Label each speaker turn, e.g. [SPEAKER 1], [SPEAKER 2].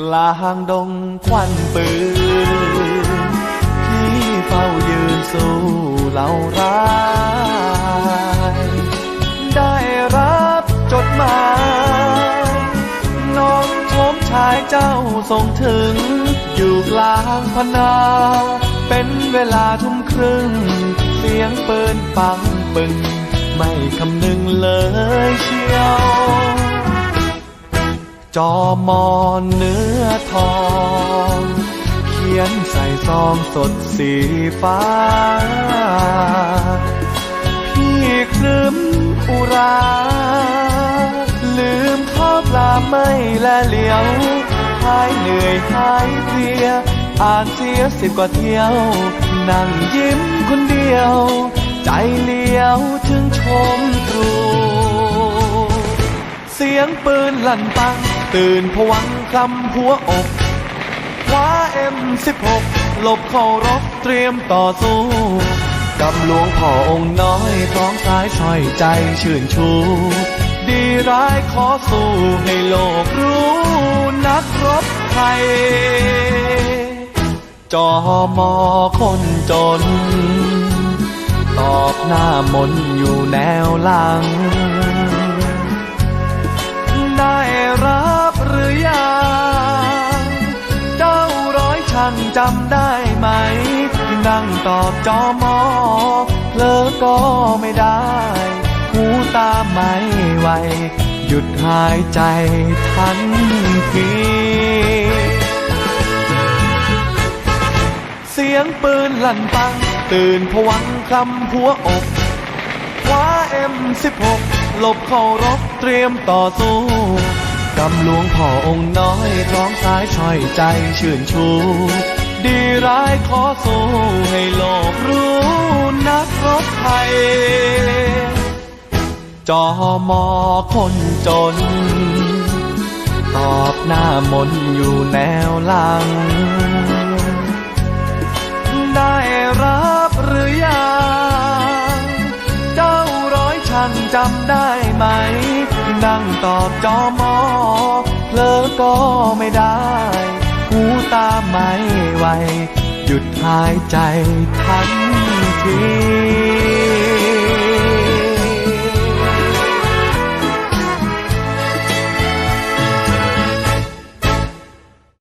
[SPEAKER 1] กลางดงควันปืนที่เฝ้ายืนสู้เหล่าร้าย ได้รับจดหมายน้องชมชายเจ้าส่งถึง อยู่กลางพนาเป็นเวลาทุ่มครึ่ง เสียงปืนปังปึง ไม่คำนึงเลยเชียว จอมอนเนื้อทอง เขียนใส่ซองสดสีฟ้า พี่ครึมอุรา ลืมข้อปลาไม่และเหลียวหายเหนื่อยหายเพลีย อ่านเสียสิบกว่าเที่ยว นั่งยิ้มคนเดียว ใจเลี้ยวถึงชม เสียงปืนลั่นปัง ตื่นผวังคลำหัวอกคว้าเอ็มสิบหกหลบเข้ารบเตรียมต่อสู้กับหลวงพ่อองค์น้อยท้องซ้ายช่อยใจชื่นชู ดีร้ายขอสู้ให้โลกรู้นักรบไทยจอมอคนจน ตอบหน้ามนอยู่แนวหลังางจำได้ไหม นั่งตอบจอมอเพลอก็ไม่ได้ หูตาไม่ไหว หยุดหายใจทันทีเสียงปืนลั่นปัง ตื่นผวังคลำหัวอกคว้าเอ็มสิบหกหลบเข้ารบเตรียมต่อสู้ กำหลวงพ่อองค์น้อยท้องซ้ายช่อยใจชื่นชู ดีร้ายขอสู้ให้โลกรู้นักรบไทยจอมอคนจน ตอบหน้ามนอยู่แนวหลัง ได้รับหรือยัง เจ้าร้อยช่างจำได้ไหม นั่งตอบจอมอเพลอก็ไม่ได้ หูตาไม่ไหว หยุดหายใจทันที